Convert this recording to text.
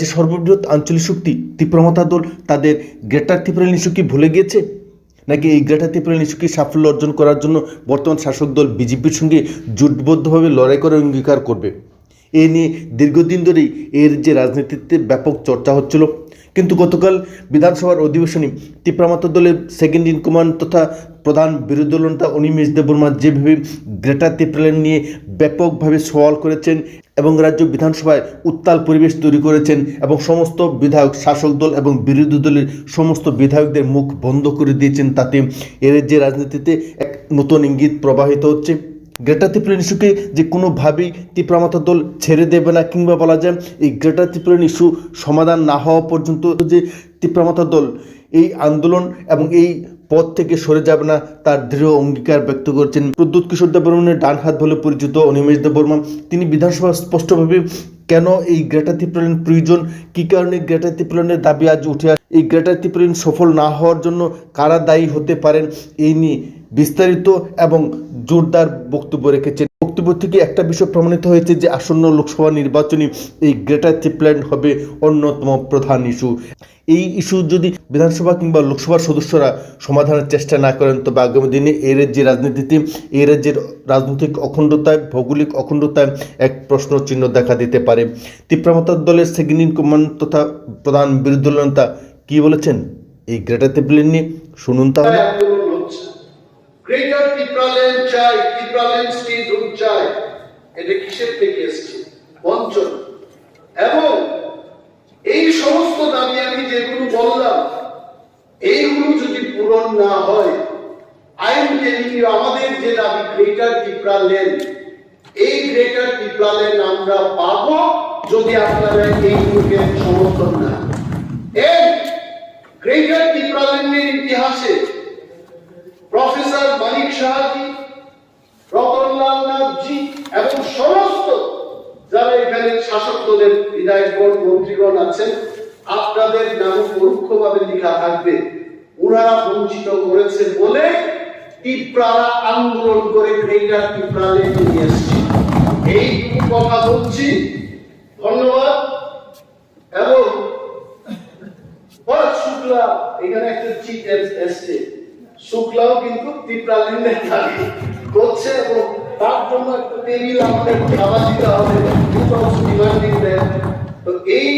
যে সর্ববৃহৎ আঞ্চলিক শক্তি তীব্রমতা দল তাদের গ্রেটার ত্রিপুরা ইস্যু কি ভুলে গিয়েছে? নাকি এই গ্রেটার ত্রিপুরা ইস্যুকে সাফল্য অর্জন করার জন্য বর্তমান শাসক দল বিজেপির সঙ্গে জোটবদ্ধভাবে লড়াই করার অঙ্গীকার করবে? এ নিয়ে দীর্ঘদিন ধরেই এর যে রাজনীতিতে ব্যাপক চর্চা হচ্ছিল। কিন্তু গতকাল বিধানসভার অধিবেশনে তীব্রামাত্র দলের সেকেন্ড ইন কমান্ড তথা প্রধান বিরোধী দল নেতা অনিমেষ দেববর্মা যেভাবে গ্রেটার ত্রিপুরা নিয়ে ব্যাপকভাবে সওয়াল করেছেন এবং রাজ্য বিধানসভায় উত্তাল পরিবেশ তৈরি করেছেন এবং সমস্ত বিধায়ক, শাসক দল এবং বিরোধী দলের সমস্ত বিধায়কদের মুখ বন্ধ করে দিয়েছেন, তাতে এর যে রাজনীতিতে এক নতুন ইঙ্গিত প্রবাহিত হচ্ছে। গ্রেটার ত্রিপুরান ইস্যুকে যে কোনোভাবেই তীব্রামাত্রা দল ছেড়ে দেবে না কিংবা বলা যায় এই গ্রেটার ত্রিপুরান ইস্যু সমাধান না হওয়া পর্যন্ত যে তীব্রামাত্রা দল এই আন্দোলন এবং এই পথ থেকে সরে যাবে না, তার দৃঢ় অঙ্গীকার ব্যক্ত করছেন প্রদ্যুৎ কিশোর দেববর্মনের ডান হাত বলে পরিচিত অনিমেষ দেববর্মা। তিনি বিধানসভা স্পষ্টভাবে কেন এই গ্রেটার ত্রিপুরান প্রয়োজন, কী কারণে গ্রেটার ত্রিপুরানের দাবি আজ উঠে আসে, এই গ্রেটার ত্রিপুরান সফল না হওয়ার জন্য কারা দায়ী হতে পারেন এই নিয়ে বিস্তারিত এবং জোরদার বক্তব্য রেখেছেন। বক্তব্য থেকে একটা বিষয় প্রমাণিত হয়েছে যে আসন্ন লোকসভা নির্বাচনে এই গ্রেটার ত্রিপুরান হবে অন্যতম প্রধান ইস্যু এই ইস্যু যদি বিধানসভা কিংবা লোকসভার সদস্যরা সমাধানের চেষ্টা না করেন, তবে আগামী দিনে এই রাজ্যের রাজনীতিতে, এই রাজ্যের রাজনৈতিক অখণ্ডতায়, ভৌগোলিক অখণ্ডতায় এক প্রশ্ন চিহ্ন দেখা দিতে পারে। তীব্রমতার দলের সেকেন্ড ইন কমান্ড তথা প্রধান বিরোধী দল নেতা কি বলেছেন? এই গ্রেটার ত্রিপুরান নিয়ে শুনুন তাহলে। গ্রেটার টিপ্রালেন চাই টিপ্রালেন স্টেট রুট চাই। এটা কিসের থেকে এসছে? বঞ্চন। এবং এই সমস্ত দাবি আমি যেগুলো বললাম, এইগুলো যদি পূরণ না হয় আইন টেলিং আমাদের যে দাবি গ্রেটার টিপ্রালেন এই গ্রেটার টিপ্রালেন আমরা পাবো যদি আপনারা এইগুলোকে সমর্থন না। এই গ্রেটার টিপ্রালেনের দলের বিধায়কগণ মন্ত্রীগণ আছেন, আপনাদের নাম পরোক্ষভাবে লেখা থাকবে। ওনারা বঞ্চিত করেছে বলে টিপ্রারা আন্দোলন করে নিয়ে এসছে। এইটুকু কথা বলছি। ধন্যবাদ। এবং ভরত শুক্লা, এখানে একটা চিট এসছে। শুক্লাও কিন্তু টিপ্রালিনের দাবি করছে এবং তার জন্য একটা টেবিল আমাদের খাবার দিতে হবে। ডিমান্ডিং দেন তো এই